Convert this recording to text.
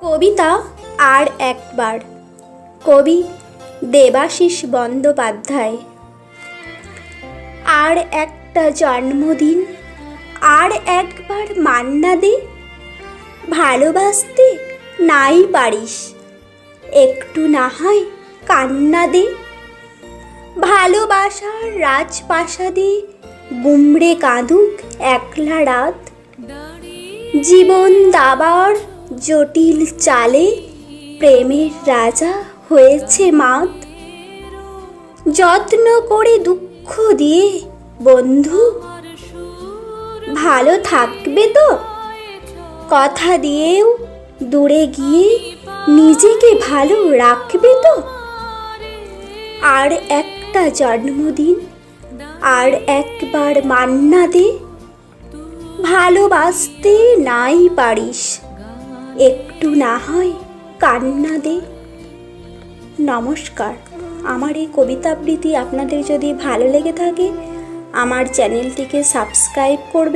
কবিতা আর একবার। কবি দেবাশিস বন্দ্যোপাধ্যায়। আর একটা জন্মদিন, আর একবার মান্না দে। ভালোবাসতে নাই পারিস, একটু না হয় কান্না দে। ভালোবাসার রাজপ্রাসাদে গুমড়ে কাঁদুক একলা রাত। জীবন দাবার জটিল চালে প্রেমের রাজা হয়েছে মাত। যত্ন করে দুঃখ দিয়ে বন্ধু, ভালো থাকবে তো? কথা দিয়েও দূরে গিয়ে নিজেকে ভালো রাখবে তো? আর একটা জন্মদিন, আর একবার মান্না দে। ভালোবাসতে নাই পারিস। একটু না হয় কান্না দে। নমস্কার, আমার এই কবিতা আবৃত্তি আপনাদের যদি ভালো লেগে থাকে, আমার চ্যানেলটিকে সাবস্ক্রাইব করবে